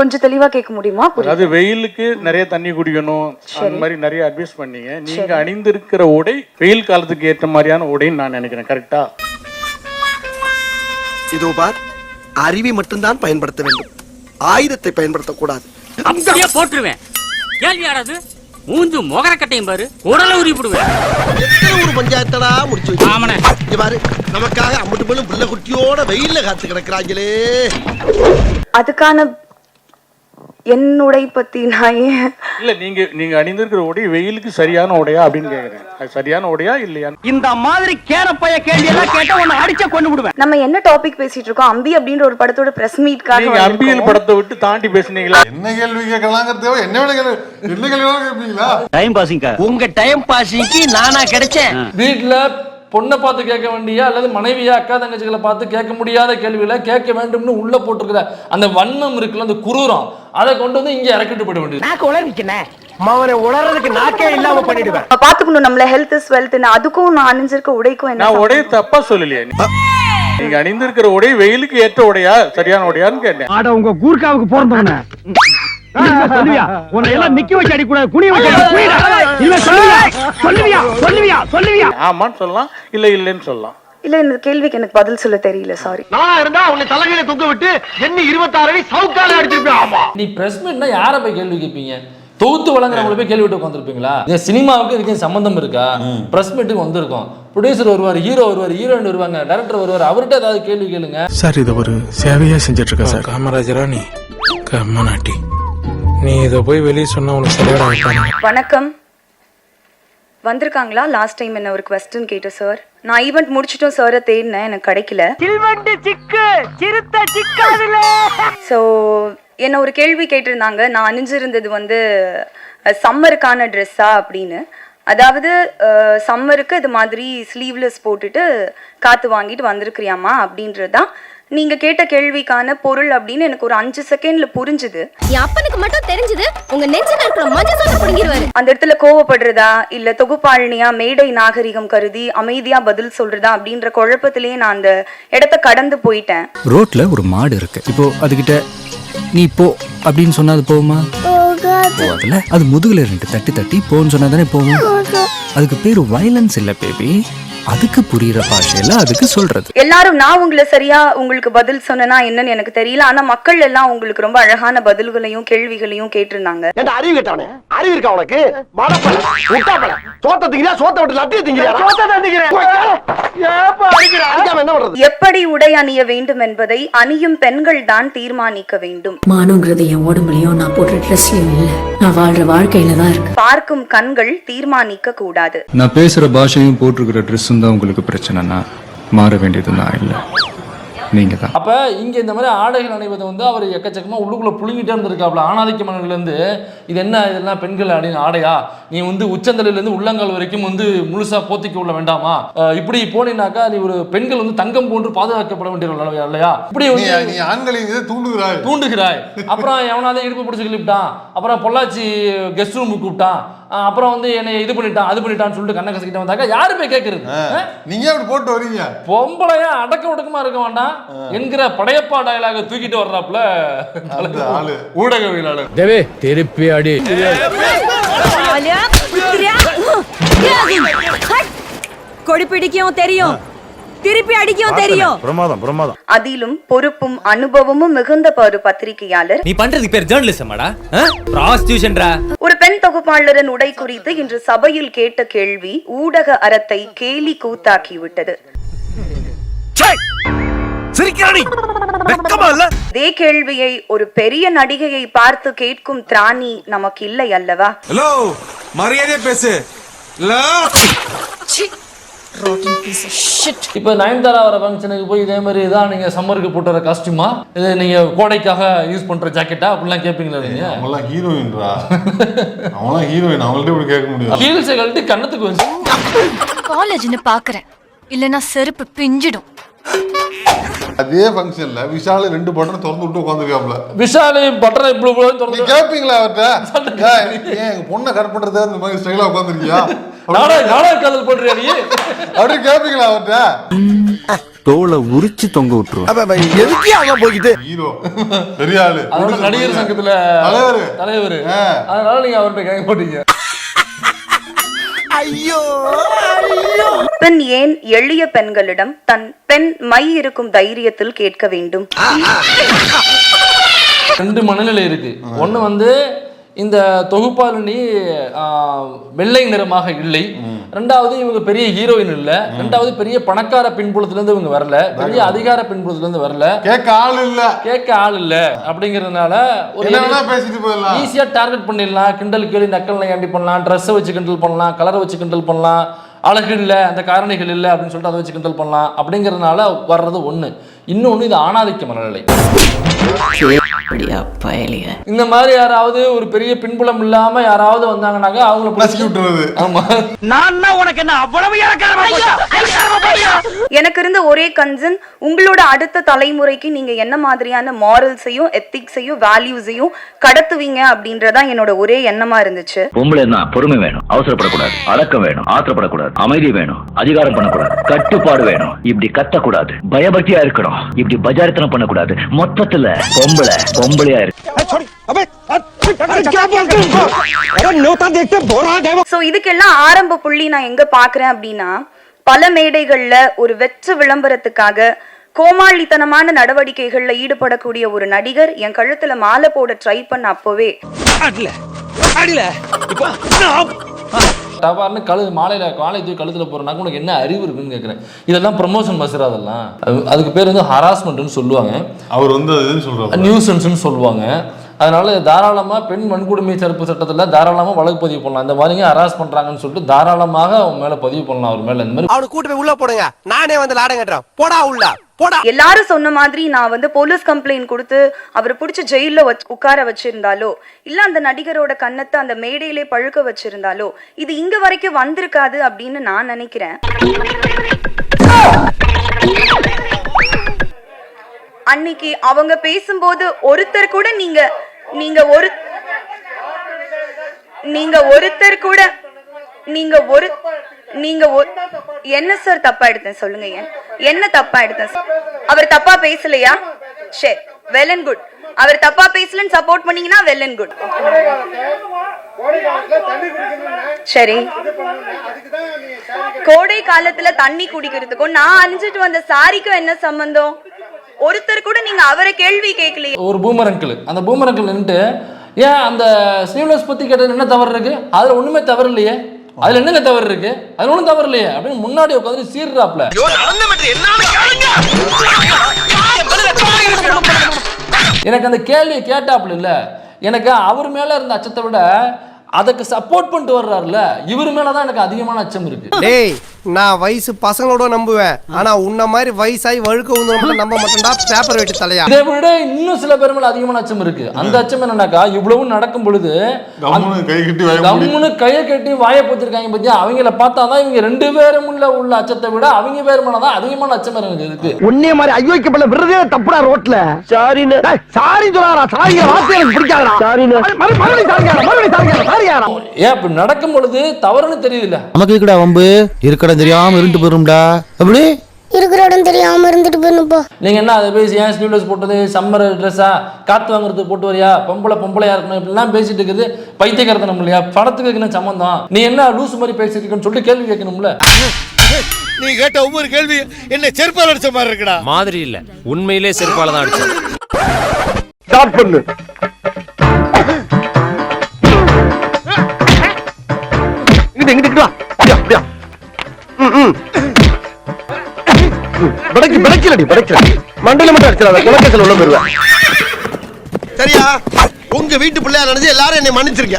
கொஞ்சம் தெளிவா கேட்க முடியுமா? அதாவது வெயிலுக்கு நிறைய தண்ணி குடிக்கணும். அந்த மாதிரி நிறைய அட்வைஸ் பண்ணீங்க. நீங்க அணிந்திருக்கிற உடை வெயில் காலத்துக்கு ஏற்ற மாதிரியான உடைன்னு நான் நினைக்கிறேன். கரெக்டா இதோ பார் அறிவை மட்டும்தான் பயன்படுத்த வேண்டும். ஆயுதத்தை பயன்படுத்தக்கூடாது. அப்படியே போட்டுருவேன். கேள்வி யாராவது? மூஞ்சு முகரக்கட்டையும் பாரு. உடல உரிப்பிடுவேன் எத்தனை ஒரு பஞ்சாயத்தடா முடிச்சு ஆமாண்ணே. இங்க பாரு நமக்காக அம்மட்டு மேலும் புள்ள குட்டியோட வெயில்ல காத்து கிடக்குறாங்களே. அதுக்கான என்னுடை பத்தி நான் ஏன்? இல்ல நீங்க நீங்க அணிந்திருக்கிற உடை வெயிலுக்கு சரியான உடையா அப்படின்னு கேக்குறேன். அது சரியான உடையா இல்லையா? இந்த மாதிரி கேரப்பைய கேள்வி எல்லாம் கேட்டா உன்னை அடிச்ச கொண்டு விடுவேன். நம்ம என்ன டாபிக் பேசிட்டு இருக்கோம்? அம்பி அப்படின்ற ஒரு படத்தோட பிரஸ் மீட்காக நீங்க அம்பியல் படத்தை விட்டு தாண்டி பேசுனீங்களா? என்ன கேள்வி கேட்கலாங்கிறது என்ன வேலை கேள்வி என்ன கேள்வி கேட்பீங்களா? டைம் பாசிங்க உங்க டைம் பாசிங்க்கு நானா கிடைச்சேன். வீட்ல பொண்ணை பார்த்து கேட்க வேண்டிய? அல்லது மனைவியா அக்கா தங்கச்சிகளை பார்த்து கேட்க முடியாத கேள்விகளை கேட்க வேண்டும்னு உள்ள போட்டிருக்கிற அந்த வன்மம் இருக்குல்ல அந்த குரூரம் அதை கொண்டு வந்து இங்க இறக்கிட்டு போயிட வேண்டியது. நாக்கு உளறிக்கனே அவனை உளறதுக்கு நாக்கே இல்லாம பண்ணிடுவேன். பாத்துக்கணும் நம்மள ஹெல்த் இஸ் வெல்த்னு அதுக்கும் நான் அணிஞ்சிருக்க உடைக்கும் என்ன நான் உடைய தப்பா சொல்லலையே நீங்க அணிந்திருக்கிற உடை வெயிலுக்கு ஏற்ற உடையா சரியான உடையான்னு கேட்டேன். ஆட உங்க கூர்க்காவுக்கு பிறந்தவன. சொல்லுவியா? உன்னை எல்லாம் நிக்க வச்சு அடி கூடாது குனிய வச்சு அடி குனிடா இவன் சொல்லுவியா? சொல்லுவியா? சொல்லுவியா? சொல்லுவியா? ஆமான்னு சொல்லலாம் இல்ல இல்லைன்னு சொல்லலாம். இல்ல இந்த கேள்விக்கு எனக்கு பதில் சொல்ல தெரியல சாரி நான் இருந்தா உன்னை தலைகையில தொங்க விட்டு எண்ணி இருபத்தாறு அடி சவுக்கால அடிச்சிருப்பேன். ஆமா. நீ பிரஸ் மீட்னா யாரை போய் கேள்வி கேட்பீங்க? தொகுத்து வழங்குறவங்கள போய் கேள்வி விட்டு உட்காந்துருப்பீங்களா இந்த சினிமாவுக்கு இதுக்கு சம்பந்தம் இருக்கா? பிரஸ் மீட்டுக்கு வந்திருக்கோம். ப்ரொடியூசர் வருவார் ஹீரோ வருவார் ஹீரோயின் வருவாங்க டேரக்டர் வருவார் அவர்கிட்ட ஏதாவது கேள்வி கேளுங்க. சார் இதை ஒரு சேவையா செஞ்சுட்டு இருக்க சார். காமராஜரா நீ? கம்மநாட்டி நீ இதை போய் வெளியே சொன்னா உனக்கு வணக்கம். வந்திருக்காங்களா? லாஸ்ட் டைம் என்ன ஒரு கொஸ்டின் கேட்ட சார் நான் ஈவெண்ட் முடிச்சிட்டோம் சாரை தேடினேன் எனக்கு கிடைக்கல. சில்வண்டு சிக்கு சிறுத்த சிக்காதுல. ஸோ என்ன ஒரு கேள்வி கேட்டிருந்தாங்க. நான் அணிஞ்சிருந்தது வந்து சம்மருக்கான ட்ரெஸ்ஸா அப்படின்னு. அதாவது சம்மருக்கு இது மாதிரி ஸ்லீவ்லெஸ் போட்டுட்டு காற்று வாங்கிட்டு வந்திருக்கிறியாமா அப்படின்றது தான் நீங்கள் கேட்ட கேள்விக்கான பொருள் அப்படின்னு எனக்கு ஒரு அஞ்சு செகண்ட்ல புரிஞ்சுது. என் அப்பனுக்கு மட்டும் தெரிஞ்சது உங்க நெஞ்சில இருக்கிற மஞ்சள் புடுங்கிடுவாரு அந்த இடத்துல கோவப்படுறதா இல்ல தொகுப்பாளினியா மேடை நாகரிகம் கருதி அமைதியா பதில் சொல்றதா அப்படின்ற குழப்பத்திலேயே நான் அந்த இடத்த கடந்து போயிட்டேன். ரோட்ல ஒரு மாடு இருக்கு. இப்போ அதுகிட்ட நீ போ அப்படின்னு சொன்னா அது போகுமா? போகாதுல அது முதுகுல ரெண்டு தட்டி தட்டி போன்னு சொன்னா தானே போகும்? அதுக்கு பேரு வயலன்ஸ் இல்ல பேபி அதுக்கு புரியுற பாஷையில அதுக்கு சொல்றது. எல்லாரும் நான் உங்களை சரியா உங்களுக்கு பதில் சொன்னேனா என்னன்னு எனக்கு தெரியல. ஆனா மக்கள் எல்லாம் உங்களுக்கு ரொம்ப அழகான பதில்களையும் கேள்விகளையும் கேட்டிருந்தாங்க. அறிவு கேட்டவனே? அறிவு இருக்கா உனக்கு? சோத்த திங்கிறியா? சோத்த விட்டு லட்டிய திங்கிறியா? சோத்த தான் எப்படி உடை அணிய வேண்டும் என்பதை அணியும் பெண்கள் தான் தீர்மானிக்க வேண்டும். மானங்கிறது என் உடம்புலயும் நான் போடுற ட்ரெஸ்லயும் இல்ல. நான் வாழ்ற வாழ்க்கையில தான் இருக்கு. பார்க்கும் கண்கள் தீர்மானிக்க கூடாது. நான் பேசுற பாஷையும் போட்டிருக்கிற ட்ரெஸ்ஸும் தான் உங்களுக்கு பிரச்சனைனா மாற வேண்டியது நான் இல்ல. நீங்க தான் அப்ப இங்க இந்த மாதிரி ஆடைகள் அணிவது வந்து அவர் எக்கச்சக்கமா உள்ளுக்குள்ள புழுங்கிட்டே இருந்திருக்காப்ல. ஆணாதிக்க மன்னர்கள இருந்து இது என்ன இதெல்லாம் பெண்கள் அணி ஆடையா? நீ வந்து உச்சந்தலையில இருந்து உள்ளங்கால் வரைக்கும் வந்து முழுசா போத்திக்க கொள்ள வேண்டாமா? இப்படி போனீனாக்கா நீ ஒரு பெண்கள் வந்து தங்கம் போன்று பாதுகாக்கப்பட வேண்டிய இல்லையா இப்படி நீ வந்து இதை தூண்டுகிறாய். தூண்டுகிறாய். அப்புறம் எவனாவது இடுப்பு பிடிச்சி கிளிப்பிட்டான் அப்புறம் பொள்ளாச்சி கெஸ்ட் ரூமுக்கு கூப்பிட்டான். அப்புறம் வந்து என்னை இது பண்ணிட்டான் அது பண்ணிட்டான்னு சொல்லிட்டு கண்ணை கசக்கிட்ட வந்தாக்கா யாரு போய் கேட்கறது? நீங்க அப்படி போட்டு வரீங்க? பொம்பளையா அடக்க ஒடுக்கமா இருக்க வேண்டாம். என்கிற படையப்பா டயலாக தூக்கிட்டு வர்றாப்புல. ஊடகவியலாளர். தேவே திருப்பி அடி. கொடி பிடிக்கவும் தெரியும். திருப்பி அடிக்கவும் தெரியும். பிரமாதம் பிரமாதம். அதிலும் பொறுப்பும் அனுபவமும் மிகுந்த ஒரு பத்திரிகையாளர். நீ பண்றதுக்கு பேர் ஜேர்னலிசமாடா ப்ராஸ்டியூஷன்டா ஒரு பெண் தொகுப்பாளரின் உடை குறித்து இன்று சபையில் கேட்ட கேள்வி ஊடக அறத்தை கேலி கூத்தாக்கி விட்டது இதே கேள்வியை ஒரு பெரிய நடிகையை பார்த்து கேட்கும் திராணி நமக்கு இல்லை அல்லவா? ஹலோ மரியாதையா பேசு. இப்ப நயன்தாரா வர ஃபங்க்ஷனுக்கு போய் இதே மாதிரி இதான் நீங்க சம்மருக்கு போட்டு வர காஸ்டியூமா இது நீங்க கோடைக்காக யூஸ் பண்ற ஜாக்கெட்டா அப்படிலாம் கேட்பீங்களா நீங்க? அவங்களாம் ஹீரோயின்ரா அவங்களாம் ஹீரோயின் அவங்கள்ட்ட இப்படி கேட்க முடியாது ஹீல்ஸை கழட்டி கண்ணத்துக்கு வந்து. காலேஜ்னு பாக்குறேன். இல்லனா செருப்பு பிஞ்சிடும். அதே ஃபங்க்ஷன்ல விஷால் ரெண்டு பட்டன் திறந்து விட்டு உட்காந்துருக்காப்ல விஷாலு பட்டரை இப்படி திறந்து கேட்பீங்களா அவர்கிட்ட ஏன் எங்க பொண்ணை கட் பண்றதா இந்த மாதிரி ஸ்டைலா உட்காந்துருக்கியா நாடக நாடக காதல் பண்றியா நீ? அப்படி கேட்பீங்களா அவர்கிட்ட? தோலை உரிச்சு தொங்க விட்டுருவேன். எதுக்கே அங்க போய்கிட்டு? ஹீரோ. பெரிய ஆளு. அதோட நடிகர் சங்கத்துல தலைவர். தலைவர். ஆ. அதனால நீங்க அவர்கிட்ட கேட்க மாட்டீங்க. பெண் ஏன் எளிய பெண்களிடம் தன் பெண் மை இருக்கும் தைரியத்தில் கேட்க வேண்டும்? ரெண்டு மனநிலை இருக்கு. ஒண்ணு வந்து இந்த தொகுப்பாளினி வெள்ளை நிறமாக இல்லை. ரெண்டாவது இவங்க பெரிய ஹீரோயின் இல்ல. ரெண்டாவது பெரிய பணக்கார பின்புலத்துல இருந்து இவங்க வரல. பெரிய அதிகார பின்புலத்துல இருந்து வரல. கேட்க ஆள் இல்ல. கேட்க ஆள் இல்ல. அப்படிங்கறதுனால ஒரு பேசிட்டு போயிடலாம். ஈஸியா டார்கெட் பண்ணிடலாம். கிண்டல் கேலி நக்கல் நையாண்டி பண்ணலாம். ட்ரெஸ்ஸை வச்சு கிண்டல் பண்ணலாம். கலரை வச்சு கிண்டல் பண்ணலாம். அழகு இல்லை. அந்த காரணிகள் இல்லை அப்படின்னு சொல்லிட்டு அதை வச்சு கிண்டல் பண்ணலாம். அப்படிங்கறதுனால வர்றது ஒண்ணு. இன்னொன்னு இது ஆணாதிக்க மனநிலை. பயலிய இந்த மாதிரி யாராவது ஒரு பெரிய பின்புலம் இல்லாம யாராவது வந்தாங்கன்னாக்க அவங்கள பிடிச்சி- விட்டுறது. ஆமா. நான் உனக்கு என்ன அவ்வளவு? எனக்கு இருந்த ஒரே கன்சர்ன் உங்களோட அடுத்த தலைமுறைக்கு நீங்க என்ன மாதிரியான மாரல்ஸையும் எத்திக்ஸையும் வேல்யூஸையும் கடத்துவீங்க அப்படின்றதான் என்னோட ஒரே எண்ணமா இருந்துச்சு. பொம்பளைன்னா பொறுமை வேணும் அவசரப்படக்கூடாது அடக்கம் வேணும் ஆத்திரப்படக்கூடாது அமைதி வேணும் அதிகாரம் பண்ணக்கூடாது கட்டுப்பாடு வேணும் இப்படி கத்தக்கூடாது பயபக்தியா இருக்கணும் இப்படி பஜாரித்தனம் பண்ணக்கூடாது மொத்தத்துல பொம்பளை. பொம்பளையா இருக்கு சோ இதுக்கெல்லாம் ஆரம்ப புள்ளி நான் எங்க பாக்குறேன் அப்படின்னா பல மேடைகள்ல ஒரு வெற்று விளம்பரத்துக்காக கோமாளித்தனமான நடவடிக்கைகள்ல ஈடுபடக்கூடிய ஒரு நடிகர் என் கழுத்துல மாலை போட ட்ரை பண்ண அப்போவே டபார்னு கழு மாலையில காலை தூக்கி கழுத்துல போறனாக்க உனக்கு என்ன அறிவு இருக்குன்னு கேக்குறேன். இதெல்லாம் ப்ரமோஷன் பஸ்ஸர் அதெல்லாம். அது- அதுக்கு பேர் வந்து ஹராஸ்மெண்ட்னு சொல்லுவாங்க. அவர் வந்து அதுன்னு சொல்றாரு. நியூசன்ஸ்னு சொல்லுவாங்க. அதனால தாராளமா பெண் வன்கொடுமை தடுப்பு சட்டத்துல தாராளமா வழக்கு பதிவு பண்ணலாம். இந்த மாதிரிங்க ஹராஸ் பண்றாங்கன்னு சொல்லிட்டு தாராளமாக அவங்க மேல பதிவு பண்ணலாம். அவர் மேல இந்த மாதிரி அவனை கூட்டு போய் உள்ள போடுங்க. நானே வந்து லாடம் கட்டுறேன். போடா உள்ள. போடா. எல்லாரும் சொன்ன மாதிரி நான் வந்து போலீஸ் கம்ப்ளைண்ட் கொடுத்து அவரை பிடிச்சி ஜெயில வச்சு உட்கார வச்சிருந்தாலோ இல்ல அந்த நடிகரோட கன்னத்தை அந்த மேடையிலே பழுக்க வச்சிருந்தாலோ இது இங்க வரைக்கும் வந்திருக்காது அப்படின்னு நான் நினைக்கிறேன். அன்னைக்கு அவங்க பேசும்போது ஒருத்தர் கூட நீங்க நீங்க ஒரு நீங்க ஒருத்தர் கூட நீங்க ஒரு நீங்க என்ன சார் தப்பா எடுத்தேன் சொல்லுங்க ஏன்? என்ன தப்பா எடுத்தேன் அவர் தப்பா பேசலையா? சரி வெல் அண்ட் குட் அவர் தப்பா பேசலன்னு சப்போர்ட் பண்ணீங்கன்னா வெல் அண்ட் குட் சரி. கோடை காலத்துல தண்ணி குடிக்கிறதுக்கும் நான் அணிஞ்சிட்டு வந்த சாரிக்கும் என்ன சம்பந்தம்? ஒருத்தர் கூட நீங்க அவரை கேள்வி கேட்கலையே. ஒரு பூமர் அங்கிள் அந்த பூமர் அங்கிள் ஏன் அந்த ஸ்லீவ்லெஸ் பத்தி கேட்டது என்ன தவறு இருக்கு? அதுல ஒண்ணுமே தவறு இல்லையே அதுல என்னங்க தவறு இருக்கு? அதுல ஒண்ணும் தவறு இல்லையே. அப்படின்னு முன்னாடி உட்காந்து சீர்றாப்ல. எனக்கு அந்த கேள்வியை கேட்டாப்புல இல்ல. எனக்கு அவர் மேல இருந்த அச்சத்தை விட அதுக்கு சப்போர்ட் பண்ணிட்டு வர்றாருல இவர் மேலதான் எனக்கு அதிகமான அச்சம் இருக்கு. டேய் நான் வயசு பசங்களோட நம்புவேன். ஆனா உன்ன மாதிரி வயசாகி வழுக்க உந்து நம்ப மாட்டேன்டா. பேப்பர் வெட்டி தலையா? இதை விட இன்னும் சில பேர் மேல அதிகமான அச்சம் இருக்கு. அந்த அச்சம் என்னன்னாக்கா இவ்வளவு நடக்கும் பொழுது கம்முனு கை கட்டி வாய மூடி. கம்முன்னு கையை கட்டி வாயை போத்திருக்காங்க பத்தியா? அவங்கள பார்த்தா தான் இவங்க ரெண்டு பேரும் உள்ள உள்ள அச்சத்தை விட அவங்க பேர் மேல தான் அதிகமான அச்சம் எனக்கு இருக்கு உன்னைய மாதிரி ஐயோக்கப்பட விடுறதே தப்புடா ரோட்ல. சாரின்னு சாரி சொல்லாரா சாரி வார்த்தை எனக்கு பிடிக்காதடா. சாரின்னு மறுபடியும் சாரியா மறுபடியும் சாரியா சாரியா ஏன் இப்படி நடக்கும் பொழுது தவறுன்னு தெரியுதுல்ல? நமக்கு இருக்கடா வம்பு. இருக்கடம் தெரியாம இருந்து போயிரும்டா. அப்படி இருக்கிற இடம் தெரியாம இருந்துட்டு போயிருப்போ நீங்க என்ன அதை பேசி ஏன் ஸ்லீவ்லெஸ் போட்டது சம்மர் ட்ரெஸ்ஸா காத்து வாங்குறதுக்கு போட்டு வரியா? பொம்பளை பொம்பளையா இருக்கணும் இப்படிலாம் பேசிட்டு இருக்குது. பைத்தியக்காரத்தனம் இல்லையா? படத்துக்கு என்ன சம்மந்தம். நீ என்ன லூஸ் மாதிரி பேசிட்டு இருக்கன்னு சொல்லிட்டு கேள்வி கேட்கணும்ல? நீ கேட்ட ஒவ்வொரு கேள்வி என்ன செருப்பால் அடிச்ச மாதிரி இருக்குடா. மாதிரி இல்ல. உண்மையிலே செருப்பால தான் அடிச்சோம் ஸ்டார்ட் பண்ணு. இங்கிட்டு இங்கிட்டு வா. அப்படியா. பிடைக்கு பிடைக்கலடி பிடைக்கல மண்டல மட்டும் அடிச்சிடாத குலக்கத்தில் உள்ள போயிருவேன் சரியா? உங்க வீட்டு பிள்ளையா நினைச்சு எல்லாரும் என்னை மன்னிச்சிருக்க